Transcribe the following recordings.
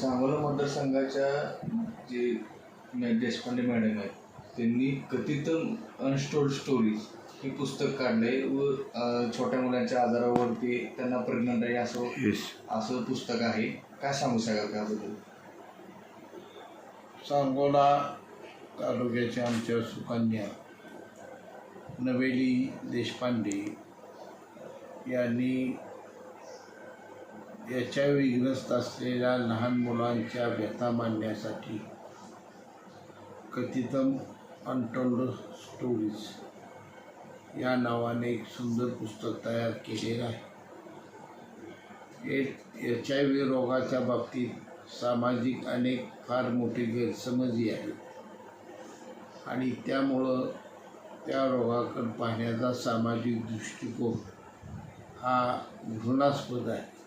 सांगोला मतदारसंघाच्या जे देशपांडे मॅडम आहेत त्यांनी कथित अनस्टोल्ड स्टोरीज हे पुस्तक काढलंय व छोट्या मुलांच्या आजारावरती त्यांना प्रेग्नंट आहे असं असं पुस्तक आहे. काय सांगू शकाल त्याबद्दल? सांगोला तालुक्याच्या आमच्या सुकन्या नवेली देशपांडे यांनी याच्या ग्रस्त असलेल्या लहान मुलांच्या व्यथा मांडण्यासाठी कथितम अनटोल्ड स्टोरीज या नावाने एक सुंदर पुस्तक तयार केलेलं आहे. एच आय व्ही रोगाच्या बाबतीत सामाजिक अनेक फार मोठे गैरसमजी आहेत. आणि त्यामुळं त्या रोगाकडे पाहण्याचा सामाजिक दृष्टिकोन हा घृणास्पद आहे.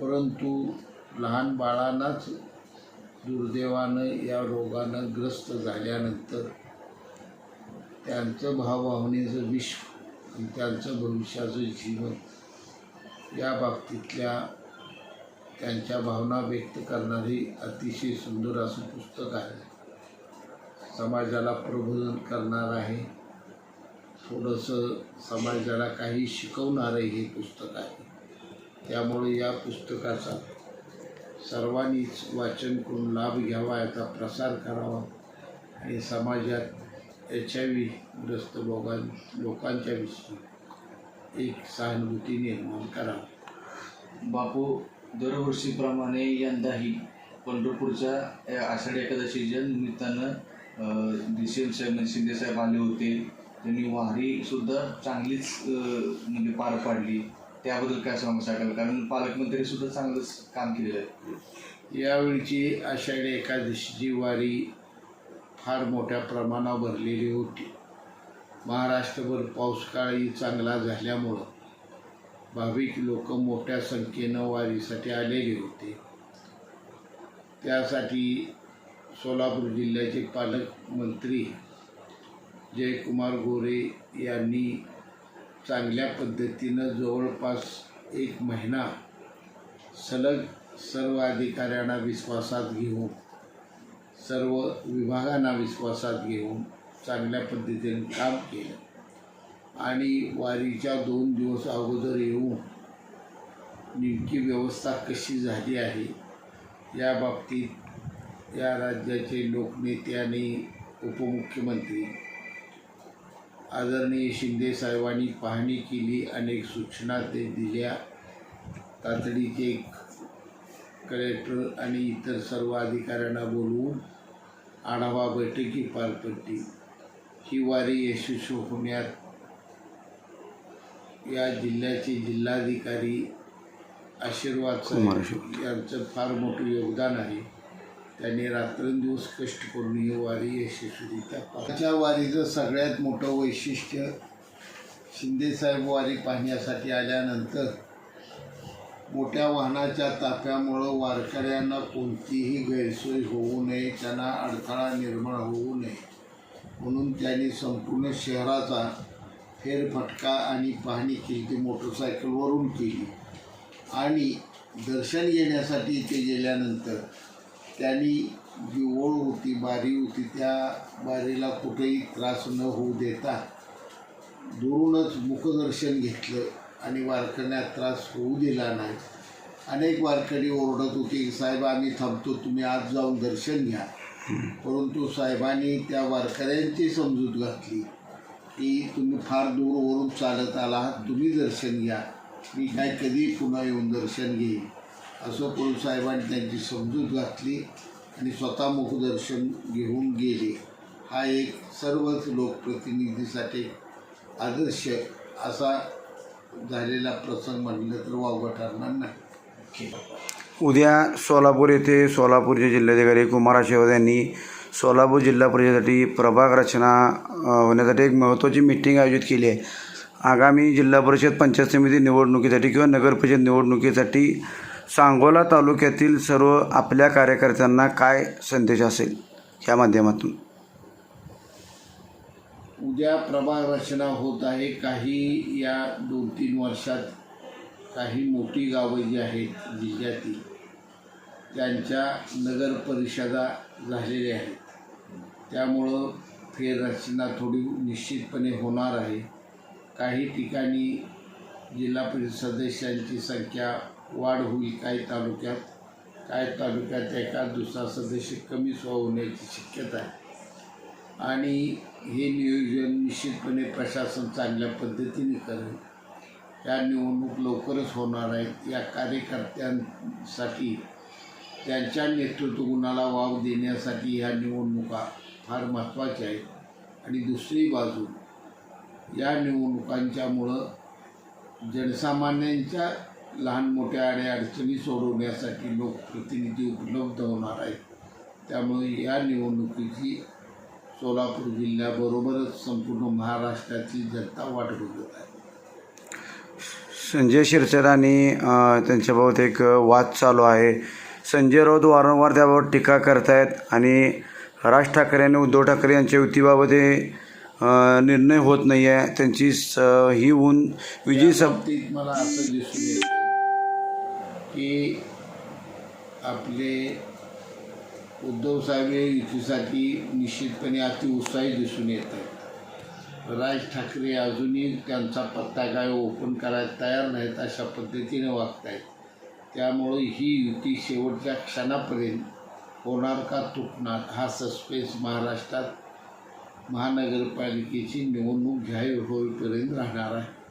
परंतु लहान बाळांनाच दुर्दैवानं या रोगानं ग्रस्त झाल्यानंतर त्यांचं भावभावनेचं विश्व आणि त्यांचं भविष्याचं जीवन या बाबतीतल्या त्यांच्या भावना व्यक्त करणारी अतिशय सुंदर असं पुस्तक आहे. समाजाला प्रबोधन करणार आहे. थोडंसं समाजाला काही शिकवणारं हे पुस्तक आहे. त्यामुळे या पुस्तकाचा सर्वांनीच वाचन करून लाभ घ्यावा याचा प्रसार करावा. आणि समाजात एच आय व्ही ग्रस्त लोकां लोकांच्या विषयी एक सहानुभूती निर्माण करावी बापू दरवर्षीप्रमाणे यंदाही पंढरपूरच्या या आषाढी एकादशीच्या निमित्तानं अं, दिशेल साहेब म्हणजे शिंदे साहेब आले होते. त्यांनी वारी सुद्धा चांगलीच म्हणजे पार पाडली. त्याबद्दल काय सांगू शकाल कारण पालकमंत्री सुद्धा चांगलंच काम केलेलं आहे. यावेळीची आषाढी एकादशीची वारी फार मोठ्या प्रमाणावर भरलेली होती. महाराष्ट्रभर पाऊस चांगला झाल्यामुळं भाविक लोक मोठ्या संख्येनं वारीसाठी आलेले होते. त्यासाठी सोलापूर जिल्ह्याचे पालकमंत्री जयकुमार गोरे यांनी चांगल्या पद्धतीनं जवळपास एक महिना सलग सर्व अधिकाऱ्यांना विश्वासात घेऊन सर्व विभागांना विश्वासात घेऊन चांगल्या पद्धतीने काम केलं. आणि वारीच्या दोन दिवस अगोदर येऊन नेमकी व्यवस्था कशी झाली आहे या बाबतीत या राज्याचे लोकनेते आणि उपमुख्यमंत्री आदरणीय शिंदे साहेबांनी पाहणी केली अनेक सूचना ते दिल्या. तातडीचे कलेक्टर आणि इतर सर्व अधिकाऱ्यांना बोलवून आढावा बैठकी पार पडली. ही वारी यशस्वी होण्यात या जिल्ह्याचे जिल्हाधिकारी आशीर्वाद यांचं फार मोठं योगदान आहे. त्यांनी रात्रंदिवस कष्ट करून ही वारी यशस्वीरित्या पार त्याच्या वारीचं सगळ्यात मोठं वैशिष्ट्य शिंदेसाहेब वारी पाहण्यासाठी आल्यानंतर मोठ्या वाहनाच्या ताफ्यामुळं वारकऱ्यांना कोणतीही गैरसोय होऊ नये त्यांना अडथळा निर्माण होऊ नये. म्हणून त्यांनी संपूर्ण शहराचा फेरफटका आणि पाहणी केली ती मोटरसायकलवरून केली. आणि दर्शन घेण्यासाठी इथे गेल्यानंतर त्यांनी जी ओळ होती बारी होती त्या बारीला कुठेही त्रास न होऊ देता दुरूनच मुखदर्शन घेतलं आणि वारकऱ्यांना त्रास होऊ दिला नाही. अनेक वारकरी ओरडत होते की साहेब आम्ही थांबतो तुम्ही आज जाऊन दर्शन घ्या. परंतु साहेबांनी त्या वारकऱ्यांची समजूत घातली की तुम्ही फार दूरवरून चालत आला आहात तुम्ही दर्शन घ्या. मी काय कधी पुन्हा येऊन दर्शन घेईन? असं करून साहेबांनी त्यांची समजूत घातली आणि स्वतः मुखदर्शन घेऊन गेले. हा एक सर्वच लोकप्रतिनिधीसाठी आदर्श असा झालेला प्रसंग म्हटलं तर वावगं ठरणार नाही. उद्या सोलापूर येथे सोलापूरचे जिल्हाधिकारी कुमार आशीर्वाद यांनी सोलापूर जिल्हा परिषदेसाठी प्रभाग रचना होण्यासाठी एक महत्त्वाची मिटिंग आयोजित केली आहे. आगामी जिल्हा परिषद पंचायत समिती निवडणुकीसाठी किंवा नगर परिषद निवडणुकीसाठी सांगोला तालुक्यातील सर्व आपल्या कार्यकर्त्यांना काय संदेश असेल या माध्यमातून? उद्या प्रभाग रचना होत आहे. काही या दोन तीन वर्षात काही मोठी गावं जी आहेत जिल्ह्यातील त्यांच्या नगर परिषदा झालेल्या आहेत. त्यामुळं फेररचना थोडी निश्चितपणे होणार आहे. काही ठिकाणी जिल्हा परिषद सदस्यांची संख्या वाढ होईल काही तालुक्यात. काही तालुक्यात एका दुसरा सदस्य कमी होण्याची शक्यता आहे. आणि हे नियोजन निश्चितपणे प्रशासन चांगल्या पद्धतीने करेल. या निवडणूक लवकरच होणार आहेत. या कार्यकर्त्यांसाठी त्यांच्या नेतृत्व गुणाला वाव देण्यासाठी ह्या निवडणुका फार महत्त्वाच्या आहेत. आणि दुसरी बाजू या निवडणुकांच्यामुळं जनसामान्यांच्या लहान मोठ्या आणि अडचणी सोडवण्यासाठी लोकप्रतिनिधी उपलब्ध होणार आहेत. त्यामुळे या निवडणुकीची सोलापूर जिल्ह्याबरोबरच संपूर्ण महाराष्ट्राची जनता वाट बघत आहे. संजय शिरसाट आणि त्यांच्याबाबत एक वाद चालू आहे. संजय राऊत वारंवार त्याबाबत टीका करतायत आणि राज ठाकरे आणि उद्धव ठाकरे यांच्या युतीबाबत हे निर्णय होत नाही आहे त्यांची स ही होऊन विजयी बाबतीत मला असं दिसून येते की आपले उद्धव साहेब युतीसाठी निश्चितपणे अतिउत्साही दिसून येत आहेत राज ठाकरे अजूनही त्यांचा पत्ता काय ओपन करायला तयार नाहीत अशा पद्धतीने वागत आहेत त्यामुळं ही युती शेवटच्या क्षणापर्यंत होणार का तुटणार हा सस्पेन्स महाराष्ट्रात महानगरपालिकेची निवडणूक जाहीर होईपर्यंत राहणार आहे.